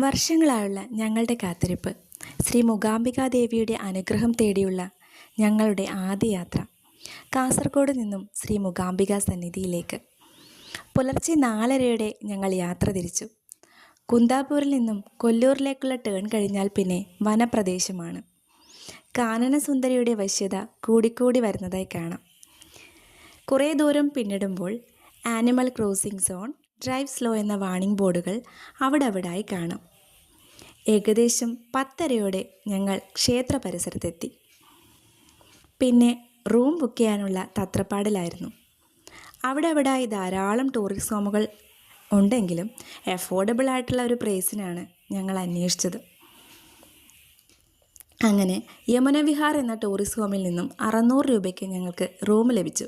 വർഷങ്ങളായുള്ള ഞങ്ങളുടെ കാത്തിരിപ്പ്. ശ്രീ മൂകാംബികാ ദേവിയുടെ അനുഗ്രഹം തേടിയുള്ള ഞങ്ങളുടെ ആദ്യ യാത്ര. കാസർഗോഡ് നിന്നും ശ്രീ മൂകാംബിക സന്നിധിയിലേക്ക്. പുലർച്ചെ നാലരയോടെ ഞങ്ങൾ യാത്ര തിരിച്ചു. കുന്താപൂരിൽ നിന്നും കൊല്ലൂരിലേക്കുള്ള ടേൺ കഴിഞ്ഞാൽ പിന്നെ വനപ്രദേശമാണ്. കാനനസുന്ദരിയുടെ വശ്യത കൂടിക്കൂടി വരുന്നതായി കാണാം. കുറേ ദൂരം പിന്നിടുമ്പോൾ animal crossing zone drive slow എന്ന വാണിംഗ് ബോർഡുകൾ അവിടെ അവിടായി കാണാം. ഏകദേശം പത്തരയോടെ ഞങ്ങൾ ക്ഷേത്ര പരിസരത്തെത്തി. പിന്നെ റൂം ബുക്ക് ചെയ്യാനുള്ള തത്രപ്പാടിലായിരുന്നു. അവിടെ അവിടായി ധാരാളം ടൂറിസ്റ്റ് ഹോമുകൾ ഉണ്ടെങ്കിലും അഫോർഡബിൾ ആയിട്ടുള്ള ഒരു പ്രൈസിനാണ് ഞങ്ങൾ അന്വേഷിച്ചത്. അങ്ങനെ യമുന വിഹാർ എന്ന ടൂറിസ്റ്റ് ഹോമിൽ നിന്നും അറുന്നൂറ് രൂപയ്ക്ക് ഞങ്ങൾക്ക് റൂം ലഭിച്ചു.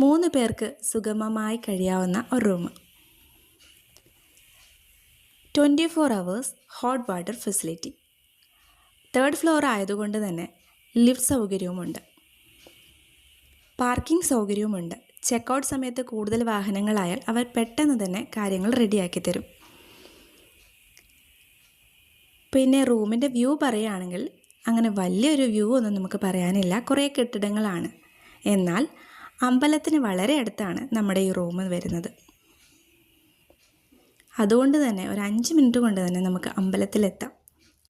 മൂന്ന് പേർക്ക് സുഗമമായി കഴിയാവുന്ന ഒരു room. Twenty four hours hot water facility. Third floor ആയതുകൊണ്ട് തന്നെ ലിഫ്റ്റ് സൗകര്യവുമുണ്ട്. പാർക്കിംഗ് സൗകര്യവുമുണ്ട്. ചെക്കൗട്ട് സമയത്ത് കൂടുതൽ വാഹനങ്ങളായാൽ അവർ പെട്ടെന്ന് തന്നെ കാര്യങ്ങൾ റെഡിയാക്കി തരും. പിന്നെ റൂമിന്റെ വ്യൂ പറയുകയാണെങ്കിൽ അങ്ങനെ വലിയൊരു വ്യൂ ഒന്നും നമുക്ക് പറയാനില്ല. കുറേ കെട്ടിടങ്ങളാണ്. എന്നാൽ അമ്പലത്തിന് വളരെ അടുത്താണ് നമ്മുടെ ഈ റൂം വരുന്നത്. അതുകൊണ്ട് തന്നെ ഒരു അഞ്ച് മിനിറ്റ് കൊണ്ട് തന്നെ നമുക്ക് അമ്പലത്തിലെത്താം.